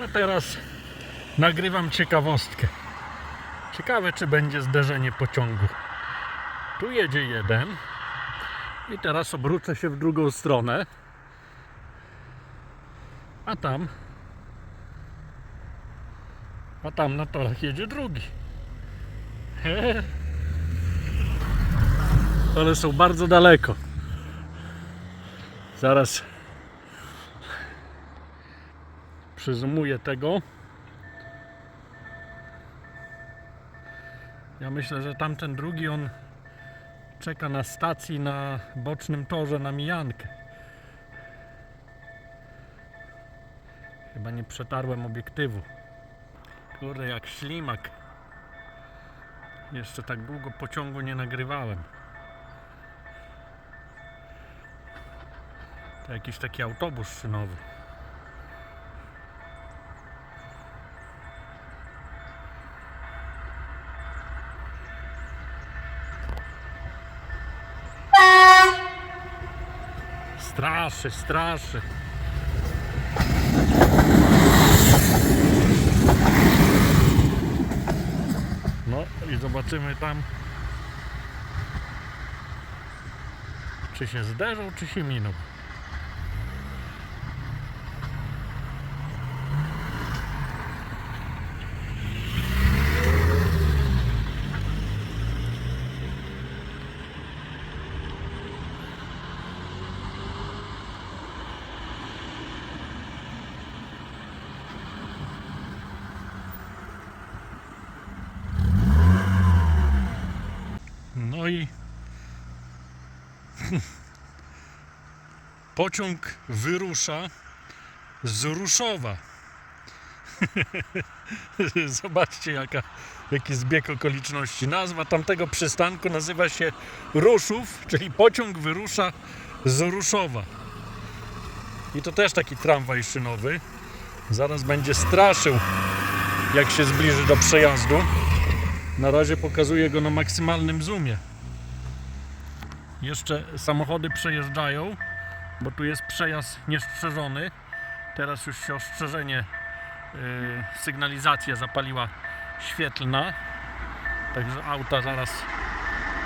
No teraz nagrywam ciekawostkę. Ciekawe, czy będzie zderzenie pociągu. Tu jedzie jeden i teraz obrócę się w drugą stronę. A tam a tam na torach jedzie drugi. One są bardzo daleko. Zaraz przyzumuję tego. Ja myślę, że tamten drugi on czeka na stacji na bocznym torze na mijankę. Chyba nie przetarłem obiektywu. Kurde, jak ślimak. Jeszcze tak długo pociągu nie nagrywałem. To jakiś taki autobus szynowy. Straszy, straszy. No i zobaczymy tam, czy się zderzą, czy się miną. No i pociąg wyrusza z Ruszowa. Zobaczcie jaka, jaki zbieg okoliczności. Nazwa tamtego przystanku nazywa się Ruszów, czyli pociąg wyrusza z Ruszowa. I to też taki tramwaj szynowy. Zaraz będzie straszył, jak się zbliży do przejazdu. Na razie pokazuję go na maksymalnym zoomie. Jeszcze samochody przejeżdżają, bo tu jest przejazd niestrzeżony. Teraz już się ostrzeżenie, yy, sygnalizacja zapaliła świetlna. Także auta zaraz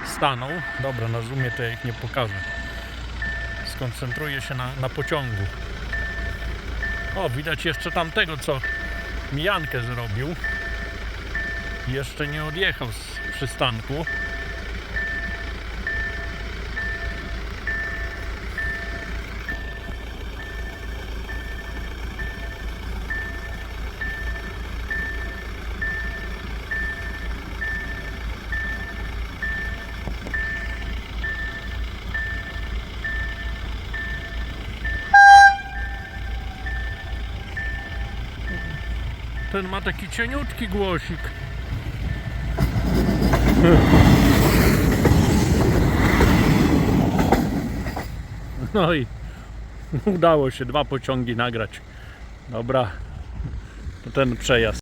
staną. Dobra, na zoomie to ja ich nie pokażę. Skoncentruję się na, na pociągu. O, widać jeszcze tamtego, co mijankę zrobił. Jeszcze nie odjechał z przystanku. Ten ma taki cieniutki głosik. No i udało się dwa pociągi nagrać. Dobra, to ten przejazd.